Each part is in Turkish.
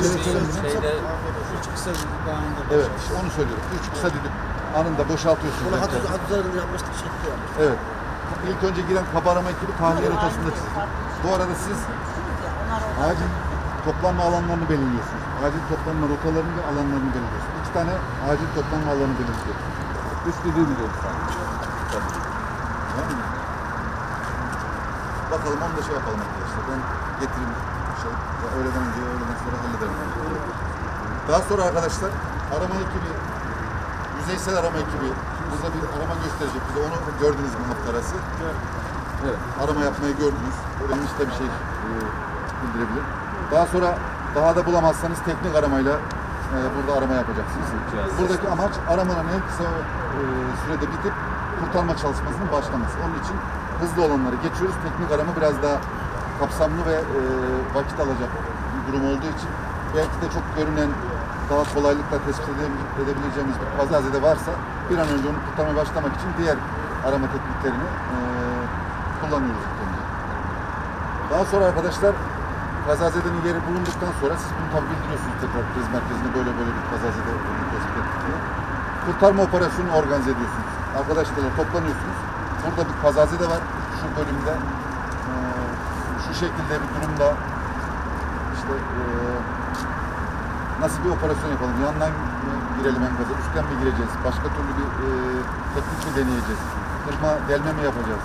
Şöyle söyleyeyim. Şeyde Üç kısa bir anında. Evet işte onu söylüyorum. Üç kısa düdük anında boşaltıyorsunuz. Bunu renkleri. hat, hat üzerinde yapmıştık, şekli yapmıştık. Evet. İlk önce giren kabarama ekibi tahliye rotasında çizdi. Bu arada siz acil toplanma alanlarını belirliyorsunuz. Acil toplanma rotalarını ve alanlarını belirliyorsunuz. İki tane acil toplanma alanı belirliyorsunuz. Üç sadece. Tamam mı? Bakalım onu da şey yapalım arkadaşlar. Ben getireyim şey. Öğleden önce, öğleden sonra hallederim. Daha sonra arkadaşlar arama ekibi, yüzeysel arama ekibi burada bir arama gösterecek bize. Onu gördünüz mü hafta arası? Evet. Arama yapmayı gördünüz. Öğrenmiş de bir şey e, bildirebilir. Daha sonra daha da bulamazsanız teknik aramayla e, burada arama yapacaksınız. Buradaki amaç aramanın en kısa e, sürede bitip kurtarma çalışmasının başlaması. Onun için hızlı olanları geçiyoruz. Teknik arama biraz daha kapsamlı ve e, vakit alacak bir durum olduğu için belki de çok görünen daha kolaylıkla tespit ede- edebileceğimiz bir kazazede varsa bir an önce onu kurtarmaya başlamak için diğer arama tekniklerini e, kullanıyoruz. Daha sonra arkadaşlar kazazedenin yeri bulunduktan sonra siz bunu tabi bildiriyorsunuz tekrar kriz merkezine böyle böyle bir kazazede tespit ettik. Kurtarma operasyonunu organize ediyorsunuz. Arkadaşlarla toplanıyorsunuz. Burada bir kazazede var şu bölümde. Şekilde bir durumda işte ee, nasıl bir operasyon yapalım? Yandan mı girelim enkaza, üstten mi gireceğiz? Başka türlü bir ee, teknik mi deneyeceğiz? Kırma, delme mi yapacağız?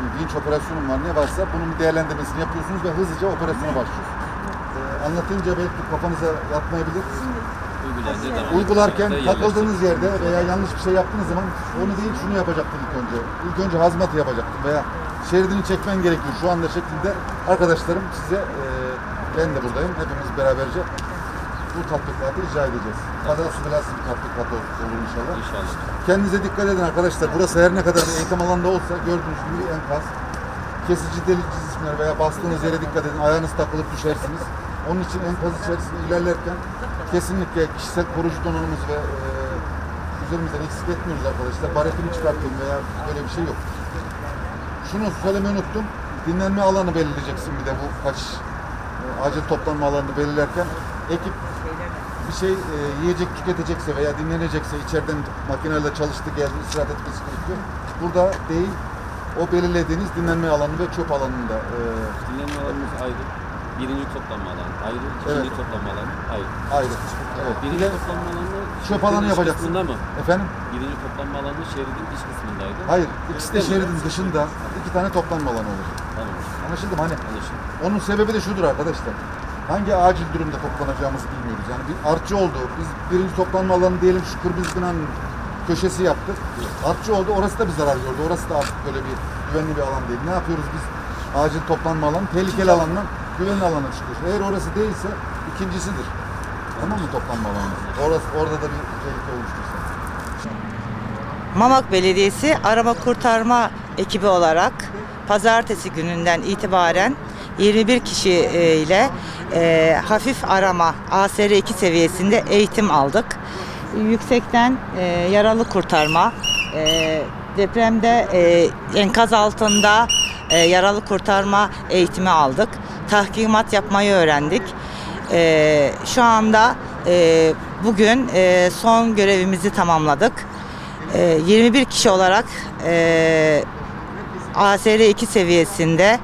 bir vinç operasyonum var ne varsa bunun bir değerlendirmesini yapıyorsunuz ve hızlıca operasyona başlıyorsunuz. Ee, anlatınca belki kafanıza yatmayabilir. Uygularken takıldığınız yerde veya yanlış bir şey yaptığınız zaman onu değil şunu yapacaktın ilk önce. İlk önce hazmatı yapacaktın veya şeridini çekmen gerekiyor şu anda şeklinde arkadaşlarım size e, ben de buradayım hepimiz beraberce bu tatbikatı icra edeceğiz. Kazası belasız bir tatbikat olur inşallah. İnşallah. Kendinize dikkat edin arkadaşlar. Burası her ne kadar bir eğitim alanında olsa gördüğünüz gibi enkaz. Kesici delici cisimler veya bastığınız yere dikkat edin. Ayağınız takılıp düşersiniz. Onun için enkaz içerisinde ilerlerken kesinlikle kişisel koruyucu donanımımız ve e, üzerimizden eksik etmiyoruz arkadaşlar. Baretimi çıkartın veya böyle bir şey yok. Şunu söylemeyi unuttum. Dinlenme alanı belirleyeceksin bir de bu kaç e, acil toplanma alanını belirlerken. Ekip bir şey e, yiyecek tüketecekse veya dinlenecekse içeriden makinelerle çalıştı geldi istirahat etmesi gerekiyor. Burada değil o belirlediğiniz dinlenme alanı ve çöp alanında e, Dinlenme alanımız ayrı. Birinci toplanma alanı ayrı. İkinci Evet. toplanma alanı ayrı. ayrı. Evet. Bir Birinci de toplanma alanı çöp şeridin alanı iç yapacaksın. kısmında mı? Efendim? Birinci toplanma alanı şeridin iç kısmındaydı. Hayır. İkisi de şeridin dışında iki tane toplanma alanı olacak. Tamam. Anlaşıldı mı? Hani Anlaşıldı. Onun sebebi de şudur arkadaşlar. Hangi acil durumda toplanacağımızı bilmiyoruz. Yani bir artçı oldu. Biz birinci toplanma alanı diyelim şu kırmızı binanın köşesi yaptık. Artçı oldu. Orası da bir zarar gördü. Orası da artık böyle bir güvenli bir alan değil. Ne yapıyoruz biz? Acil toplanma alanı, tehlikeli alandan güvenli alana çıkıyoruz. Eğer orası değilse ikincisidir. Tamam mı toplanma alanı? Orası, orada da bir tehlike oluştursa. Mamak Belediyesi arama kurtarma ekibi olarak pazartesi gününden itibaren 21 kişi e, e, hafif arama ASR2 seviyesinde eğitim aldık. Yüksekten e, yaralı kurtarma, e, depremde e, enkaz altında e, yaralı kurtarma eğitimi aldık. Tahkimat yapmayı öğrendik. E, şu anda e, bugün e, son görevimizi tamamladık. E, 21 kişi olarak e, ASR2 seviyesinde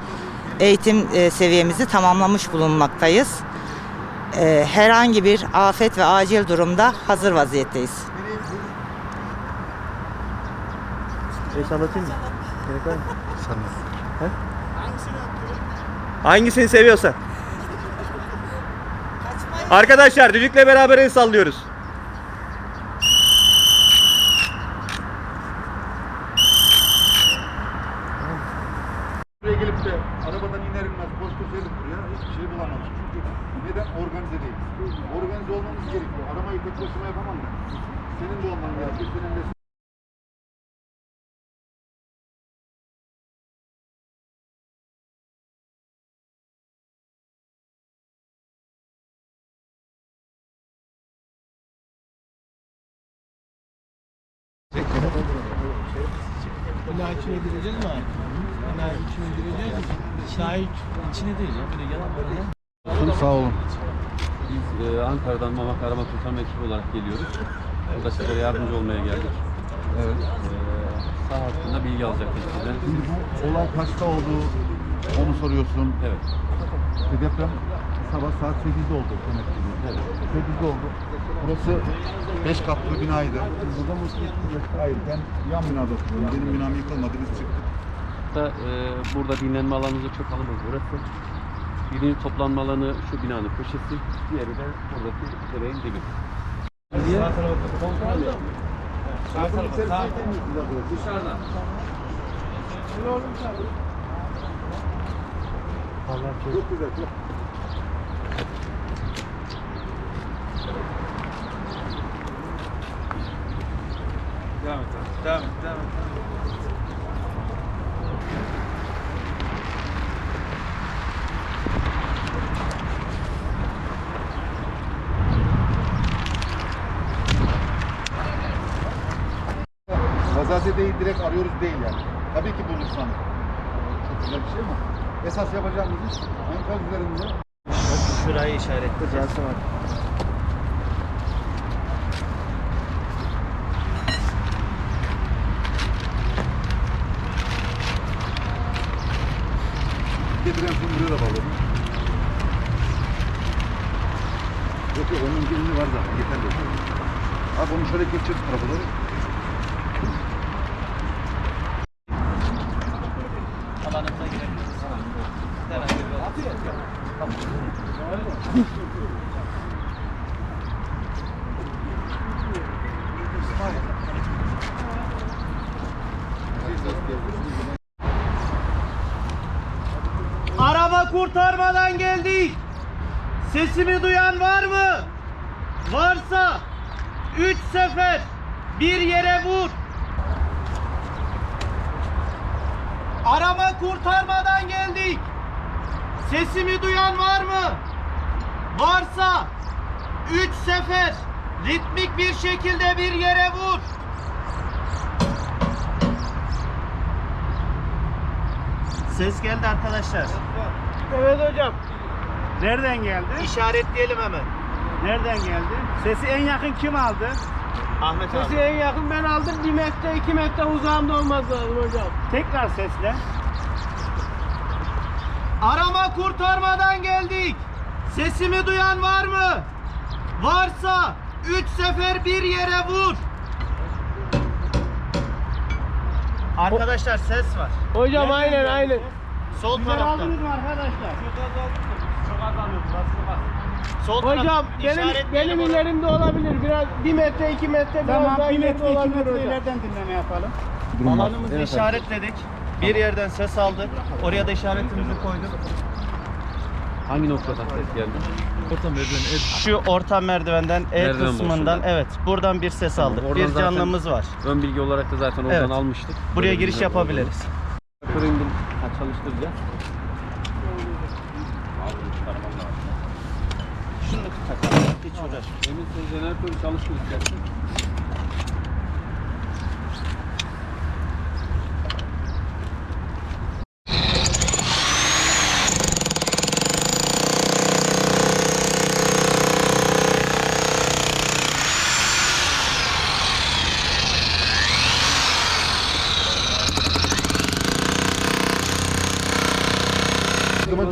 eğitim e, seviyemizi tamamlamış bulunmaktayız. E, herhangi bir afet ve acil durumda hazır vaziyetteyiz. Eş anlatayım mı? Gerek var mı? He? Hangisini seviyorsan. Arkadaşlar düdükle beraber el sallıyoruz. Buraya gelip de arabadan iner inmez boş köşelik buraya hiçbir şey bulamadık. Çünkü neden? Organize değiliz. Organize olmamız gerekiyor. Aramayı tek başıma yapamam ben. Senin de olman gerekiyor. Senin de Şahit İçine değil ya. Böyle yana böyle. Sağ olun. Biz e, Ankara'dan Mamak Arama Kurtarma ekibi olarak geliyoruz. Burada sizlere yardımcı olmaya geldik. Evet. E, sağ hakkında bilgi alacaktık sizden. Şimdi bu olay kaçta oldu? Onu soruyorsun. Evet. İşte deprem sabah saat 8'de oldu demek ki. Evet. 8'de oldu. Burası 5 katlı binaydı. Biz burada mı? Hayır ben yan binada oturuyorum. Benim binam yıkılmadı biz çıktık. Da, e, burada dinlenme alanımızı çok alanımız burası. Birinci toplanma alanı şu binanın köşesi, diğeri de buradaki dereyin dibi. Dışarıda. Allah çok Çok güzel. Çok. Devam et. Devam et. Devam et. Kazazedeyi direkt arıyoruz değil yani. Tabii ki bulursan. Çok güzel bir şey mi? Esas yapacağımız iş enkaz üzerinde Şurayı işaretleyeceğiz. Getiren sun buraya da bağladım. Yok yok onun gelini var zaten yeterli. Abi onu şöyle geçir tarafa doğru. Kurtarmadan geldik. Sesimi duyan var mı? Varsa üç sefer bir yere vur. Araba kurtarmadan geldik. Sesimi duyan var mı? Varsa üç sefer ritmik bir şekilde bir yere vur. Ses geldi arkadaşlar. Evet hocam. Nereden geldi? İşaretleyelim hemen. Nereden geldi? Sesi en yakın kim aldı? Ahmet abi. en yakın ben aldım. Bir metre iki metre uzağımda olmaz lazım hocam. Tekrar sesle. Arama kurtarmadan geldik. Sesimi duyan var mı? Varsa üç sefer bir yere vur. Arkadaşlar ses var. Hocam aynen aynen. Sol Biber tarafta. aldınız mı arkadaşlar? Çok az aldım. Sol Hocam tarafta. benim İşaretleyelim benim onu. ilerimde olabilir. Biraz bir metre iki metre biraz Tamam, daha bir metre, iki olabilir metre hocam. ileriden dinleme yapalım. Alanımızı işaretledik. Bir yerden ses aldık. Oraya da işaretimizi koyduk. Hangi noktadan ses geldi? Orta merdiven. Şu orta merdivenden E Merdiven kısmından evet buradan bir ses Tamam, aldık. Bir canlımız var. Ön bilgi olarak da zaten oradan Evet. almıştık. Buraya Böyle giriş yapabiliriz. Şöyle indim. Ha, çalıştıracağız. Şunu takalım. Hiç uğraşma. Emin sen jeneratörü çalıştır.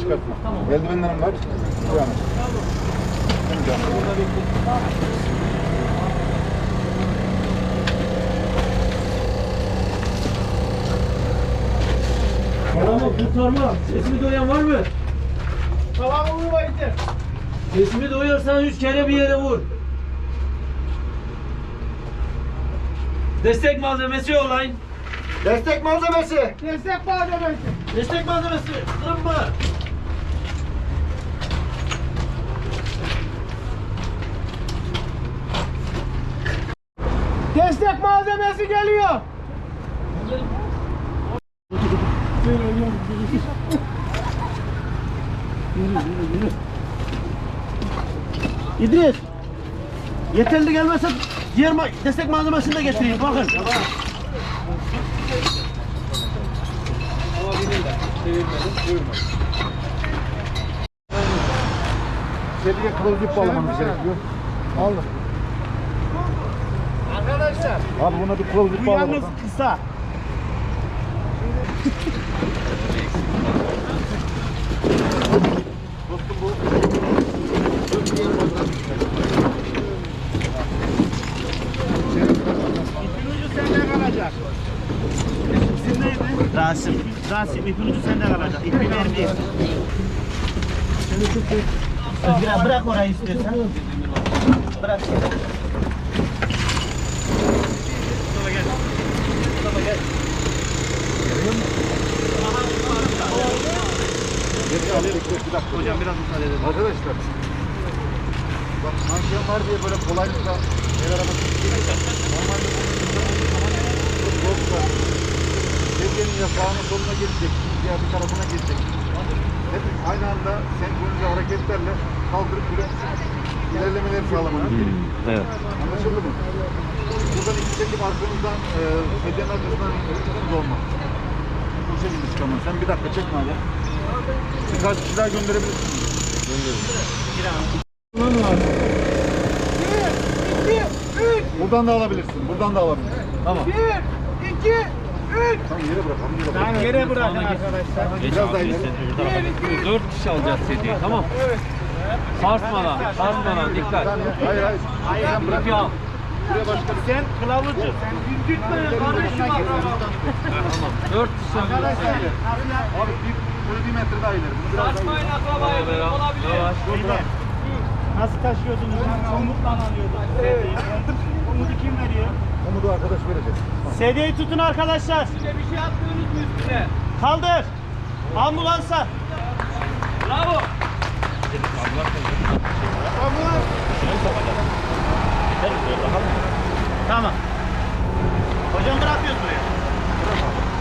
Çıkartma. Eldivenlerim var. Şu an. Arama kurtarma. Sesimi duyan var mı? Tamam uyuma yeter. Sesimi duyuyorsan üç kere bir yere vur. Destek malzemesi yollayın. Destek malzemesi. Destek malzemesi. Destek malzemesi. Kırma. Destek malzemesi geliyor. İdris. Yeterli gelmezse diğer ma- destek malzemesini de getireyim. Bakın. Sedye kılavuzluk bağlamamız gerekiyor. Aldım. Arkadaşlar Abi buna bir kılavuzluk bu bağla yalnız bakalım. kısa. Dostum bu. İpin ucu sende kalacak. İsim neydi? Rasim. Rasim ipin ucu sende kalacak. İpi vermeyiz. Özgür bırak orayı istiyorsan. Bırak. Hocam biraz müsaade edin. Arkadaşlar. Bak manşen var diye böyle kolaylıkla el arabası Normalde bu çok zor tutar. Sedyenin ya sağına soluna geçecek, ya bir tarafına geçecek. Hep aynı anda senkronize hareketlerle kaldırıp böyle ilerlemeleri sağlamanız gerekiyor. Evet. Anlaşıldı mı? Buradan iki çekip arkamızdan e, sedyenin arkasından olmaz. Bu şekilde çıkamaz. Sen bir dakika çekme hala. Birkaç kişi daha gönderebilirsin. Buradan da alabilirsin. Buradan da alabilirsin. Tamam. Bir, iki, üç. Tamam yere bırakalım. Yere bırakalım. Tamam yere bırakın arkadaşlar. Biraz daha ileri. Dört kişi alacağız sedyeyi tamam. Sarsmadan, sarsmadan dikkat. Hayır hayır. Hayır. Sen bırak. Al. Sen kılavucu. Sen dündürtme kardeşim Tamam. Dört kişi alacağız. Abi bir, böyle bir metre daha ileri. Bunu biraz daha ileri. Yavaş. Beyler, Nasıl taşıyordunuz? Komutla alıyordunuz. Evet. Komutu kim veriyor? Umudu arkadaş verecek. Sedyeyi tutun arkadaşlar. Bir şey attınız mı üstüne? Kaldır. Ambulansa. Bravo. Tamam. Hocam bırakıyoruz buraya.